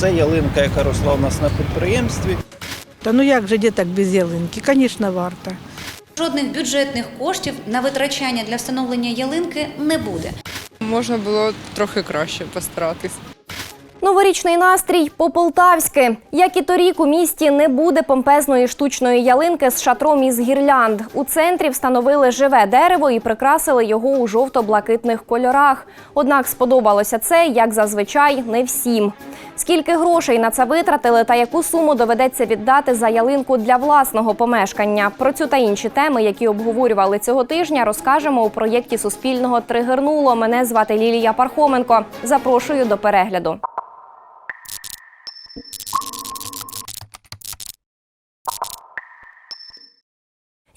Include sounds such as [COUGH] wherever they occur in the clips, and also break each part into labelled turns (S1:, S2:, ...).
S1: Це ялинка, яка росла у нас на підприємстві.
S2: Та ну як же діток без ялинки? Звісно, варто.
S3: Жодних бюджетних коштів на витрачання для встановлення ялинки не буде.
S4: Можна було трохи краще постаратись.
S5: Новорічний настрій по-полтавськи. Як і торік, у місті не буде помпезної штучної ялинки з шатром із гірлянд. У центрі встановили живе дерево і прикрасили його у жовто-блакитних кольорах. Однак сподобалося це, як зазвичай, не всім. Скільки грошей на це витратили та яку суму доведеться віддати за ялинку для власного помешкання? Про цю та інші теми, які обговорювали цього тижня, розкажемо у проєкті Суспільного Тригернуло. Мене звати Лілія Пархоменко. Запрошую до перегляду.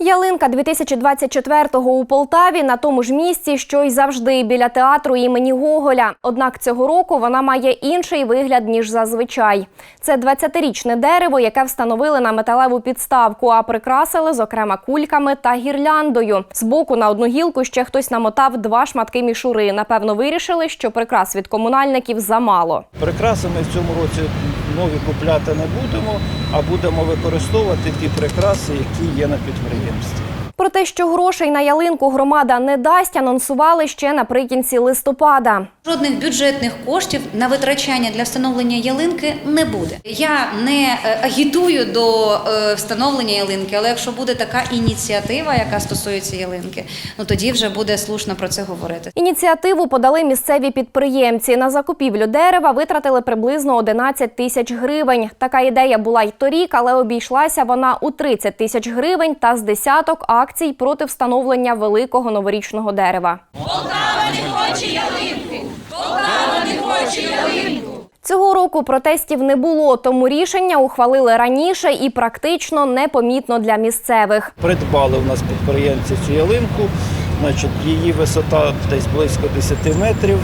S5: Ялинка 2024-го у Полтаві на тому ж місці, що й завжди біля театру імені Гоголя. Однак цього року вона має інший вигляд ніж зазвичай. Це 20-річне дерево, яке встановили на металеву підставку, а прикрасили, зокрема, кульками та гірляндою. Збоку на одну гілку ще хтось намотав два шматки мішури. Напевно, вирішили, що прикрас від комунальників замало.
S1: Прикраси ми в цьому році нові купляти не будемо, а будемо використовувати ті прикраси, які є на підприємстві.
S5: Про те, що грошей на ялинку громада не дасть, анонсували ще наприкінці листопада.
S3: Жодних бюджетних коштів на витрачання для встановлення ялинки не буде. Я не е, агітую до е, встановлення ялинки, але якщо буде така ініціатива, яка стосується ялинки, ну тоді вже буде слушно про це говорити.
S5: Ініціативу подали місцеві підприємці. На закупівлю дерева витратили приблизно 11 тисяч гривень. Така ідея була й торік, але обійшлася вона у 30 тисяч гривень та з десяток акцій проти встановлення великого новорічного дерева. Цього року протестів не було, тому рішення ухвалили раніше і практично непомітно для місцевих.
S1: Придбали у нас підприємці цю ялинку. Значить, її висота десь близько 10 метрів.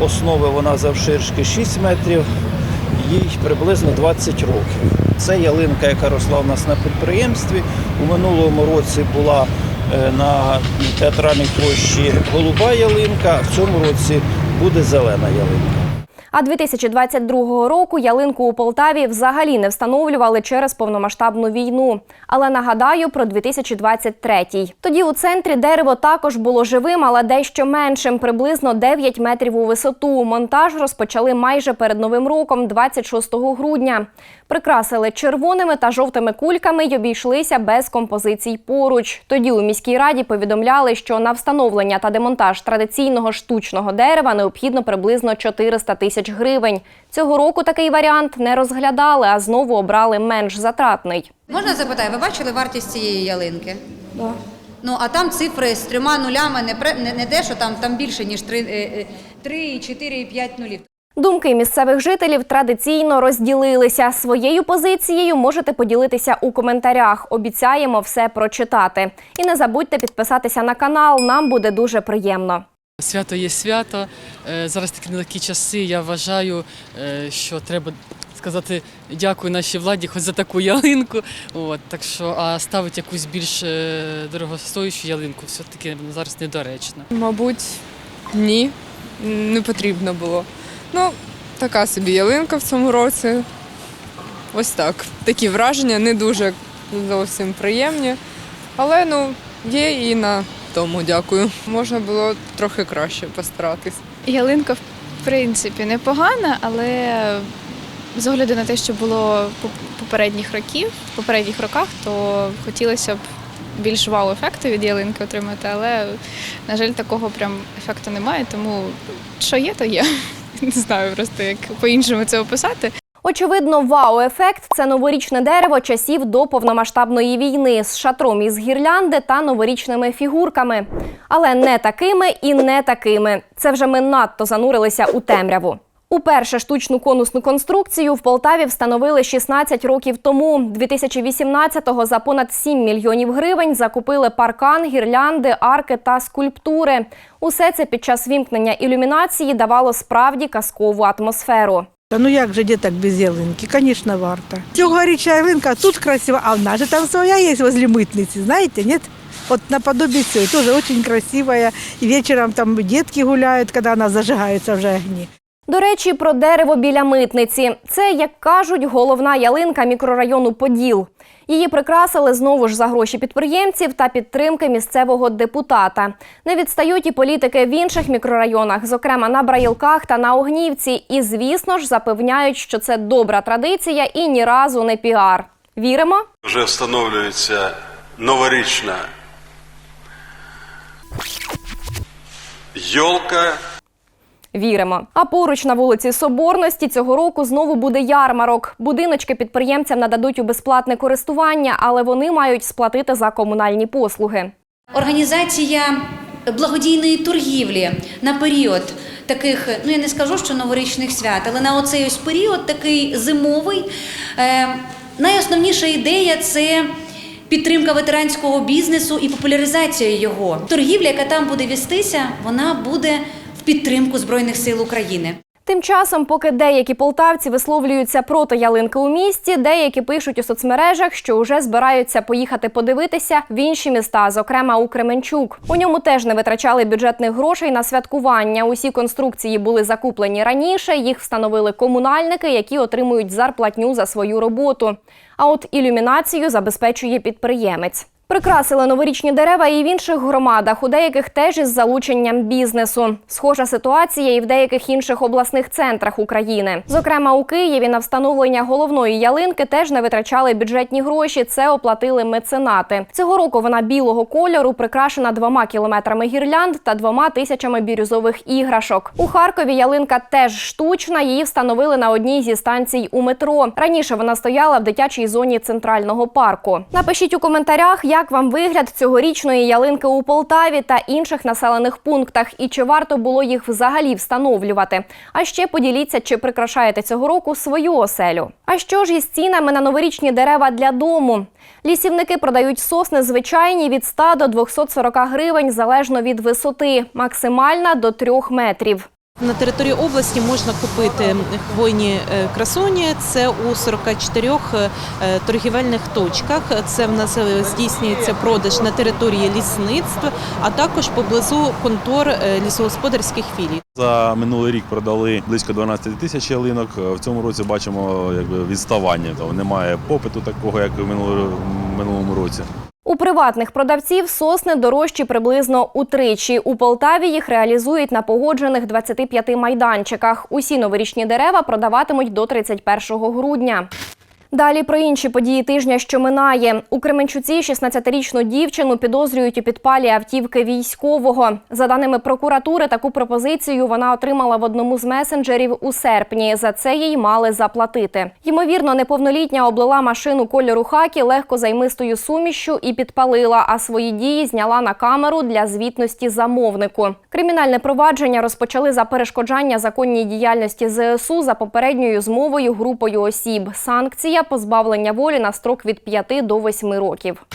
S1: У основи вона завширшки 6 метрів, їй приблизно 20 років. Це ялинка, яка росла у нас на підприємстві. У минулому році була е, на театральній площі голуба ялинка, а в цьому році буде зелена ялинка.
S5: А 2022 року ялинку у Полтаві взагалі не встановлювали через повномасштабну війну. Але нагадаю про 2023. Тоді у центрі дерево також було живим, але дещо меншим, приблизно 9 метрів у висоту. Монтаж розпочали майже перед новим роком, 26 грудня. Прикрасили червоними та жовтими кульками й обійшлися без композицій поруч. Тоді у міській раді повідомляли, що на встановлення та демонтаж традиційного штучного дерева необхідно приблизно 400 тисяч гривень. Цього року такий варіант не розглядали, а знову обрали менш затратний.
S3: Можна запитати, ви бачили вартість цієї ялинки? Ну а там цифри з трьома нулями не не, не те, що там, там більше ніж три, е, е, три, і чотири, і п'ять нулів.
S5: Думки місцевих жителів традиційно розділилися. Своєю позицією можете поділитися у коментарях. Обіцяємо все прочитати. І не забудьте підписатися на канал. Нам буде дуже приємно.
S6: Свято є свято. Е, Зараз такі нелегкі часи. Я вважаю, е, що треба сказати дякую нашій владі, хоч за таку ялинку. От так що, а ставити якусь більш е, дорогостоючу ялинку, все таки зараз недоречно.
S4: Мабуть, ні, не потрібно було. Ну, така собі ялинка в цьому році. Ось так. Такі враження не дуже зовсім приємні. Але ну, є і на тому дякую. Можна було трохи краще постаратись.
S7: Ялинка, в принципі, непогана, але з огляду на те, що було попередніх років, в попередніх роках, то хотілося б більш вау-ефекту від ялинки отримати, але, на жаль, такого прям ефекту немає, тому що є, то є. [LAUGHS] Не знаю просто, як по-іншому це описати.
S5: Очевидно, вау-ефект це новорічне дерево часів до повномасштабної війни з шатром із гірлянди та новорічними фігурками. Але не такими і не такими. Це вже ми надто занурилися у темряву. Уперше штучну конусну конструкцію в Полтаві встановили 16 років тому. 2018-го за понад 7 мільйонів гривень закупили паркан, гірлянди, арки та скульптури. Усе це під час вімкнення ілюмінації давало справді казкову атмосферу.
S2: Та ну як же діток без ялинки? Звісно, варто. Цьогорічна ялинка тут красива, а в нас там своя є возле митниці, знаєте, нет? Вот наподобие цього, тоже очень красивая. И вечером там детки гуляют, когда она зажигается вже огни.
S5: До речі, про дерево біля митниці. Це, як кажуть, головна ялинка мікрорайону Поділ. Її прикрасили знову ж за гроші підприємців та підтримки місцевого депутата. Не відстають і політики в інших мікрорайонах, зокрема на Браїлках та на Огнівці. І, звісно ж, запевняють, що це добра традиція і ні разу не піар. Віримо?
S8: Вже встановлюється новорічна йолка.
S5: Віримо. А поруч на вулиці Соборності цього року знову буде ярмарок. Будиночки підприємцям нададуть у безплатне користування, але вони мають сплатити за комунальні послуги.
S3: Організація благодійної торгівлі на період таких, ну я не скажу, що новорічних свят, але на оцей ось період такий зимовий. Е, найосновніша ідея це. Підтримка ветеранського бізнесу і популяризація його. Торгівля, яка там буде вестися, вона буде підтримку Збройних сил України.
S5: Тим часом, поки деякі полтавці висловлюються проти ялинки у місті, деякі пишуть у соцмережах, що вже збираються поїхати подивитися в інші міста, зокрема у Кременчук. У ньому теж не витрачали бюджетних грошей на святкування. Усі конструкції були закуплені раніше. Їх встановили комунальники, які отримують зарплатню за свою роботу. А от ілюмінацію забезпечує підприємець. Прикрасили новорічні дерева і в інших громадах, у деяких теж із залученням бізнесу. Схожа ситуація і в деяких інших обласних центрах України. Зокрема, у Києві на встановлення головної ялинки теж не витрачали бюджетні гроші. Це оплатили меценати. Цього року вона білого кольору, прикрашена двома кілометрами гірлянд та двома тисячами бірюзових іграшок. У Харкові ялинка теж штучна. Її встановили на одній зі станцій у метро. Раніше вона стояла в дитячій зоні центрального парку. Напишіть у коментарях, як вам вигляд цьогорічної ялинки у Полтаві та інших населених пунктах, і чи варто було їх взагалі встановлювати. А ще поділіться, чи прикрашаєте цього року свою оселю. А що ж із цінами на новорічні дерева для дому? Лісівники продають сосни звичайні від 100 до 240 гривень залежно від висоти, максимальна до 3 метрів.
S9: На території області можна купити хвойні е, красуні. Це у 44 е, торгівельних точках. Це в нас е, здійснюється продаж на території лісництва, а також поблизу контор лісогосподарських філій.
S10: За минулий рік продали близько 12 тисяч ялинок. В цьому році бачимо якби відставання. Немає попиту такого, як в минулому році.
S5: У приватних продавців сосни дорожчі приблизно утричі. У Полтаві їх реалізують на погоджених 25 майданчиках. Усі новорічні дерева продаватимуть до 31 грудня. Далі про інші події тижня, що минає. У Кременчуці 16-річну дівчину підозрюють у підпалі автівки військового. За даними прокуратури, таку пропозицію вона отримала в одному з месенджерів у серпні. За це їй мали заплатити. Ймовірно, неповнолітня облила машину кольору хакі легкозаймистою сумішшю і підпалила, а свої дії зняла на камеру для звітності замовнику. Кримінальне провадження розпочали за перешкоджання законній діяльності ЗСУ за попередньою змовою групою осіб. Санкція позбавлення волі на строк від 5 до 8 років.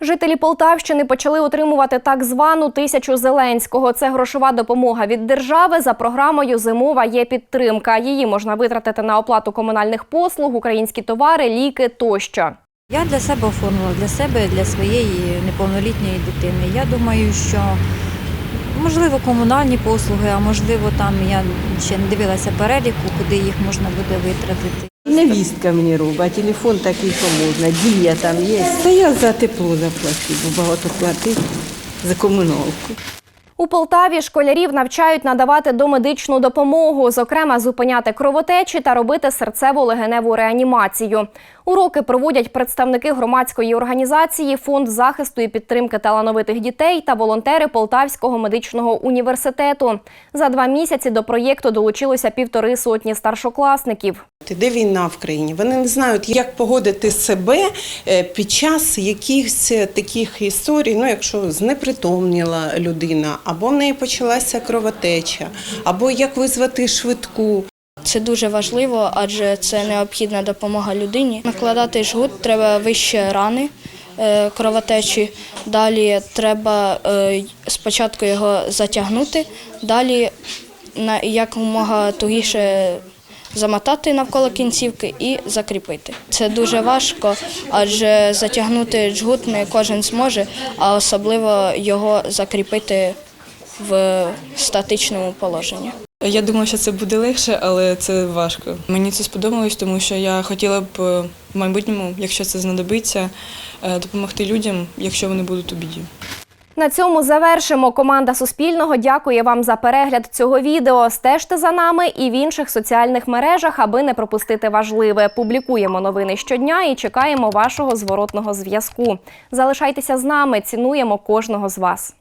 S5: Жителі Полтавщини почали отримувати так звану тисячу Зеленського. Це грошова допомога від держави за програмою Зимова є підтримка. Її можна витратити на оплату комунальних послуг, українські товари, ліки тощо.
S11: Я для себе оформила для себе, для своєї неповнолітньої дитини. Я думаю, що можливо комунальні послуги, а можливо там я ще не дивилася переліку, куди їх можна буде витратити.
S12: Невістка мені робить, телефон такий, що можна, дія там є. Та я за тепло заплачу, бо багато платить за комуналку.
S5: У Полтаві школярів навчають надавати домедичну допомогу, зокрема зупиняти кровотечі та робити серцево-легеневу реанімацію. Уроки проводять представники громадської організації Фонд захисту і підтримки талановитих дітей та волонтери Полтавського медичного університету. За два місяці до проєкту долучилося півтори сотні старшокласників.
S12: Де війна в країні? Вони не знають, як погодити себе е, під час якихось таких історій, ну якщо знепритомніла людина, або в неї почалася кровотеча, або як визвати швидку.
S13: Це дуже важливо, адже це необхідна допомога людині. Накладати жгут треба вище рани е, кровотечі. Далі треба е, спочатку його затягнути, далі якомога тугіше замотати навколо кінцівки і закріпити. Це дуже важко, адже затягнути жгут не кожен зможе, а особливо його закріпити в статичному положенні.
S2: Я думала, що це буде легше, але це важко. Мені це сподобалось, тому що я хотіла б е, в майбутньому, якщо це знадобиться, е, допомогти людям, якщо вони будуть у біді.
S5: На цьому завершимо. Команда Суспільного дякує вам за перегляд цього відео. Стежте за нами і в інших соціальних мережах, аби не пропустити важливе. Публікуємо новини щодня і чекаємо вашого зворотного зв'язку. Залишайтеся з нами, цінуємо кожного з вас.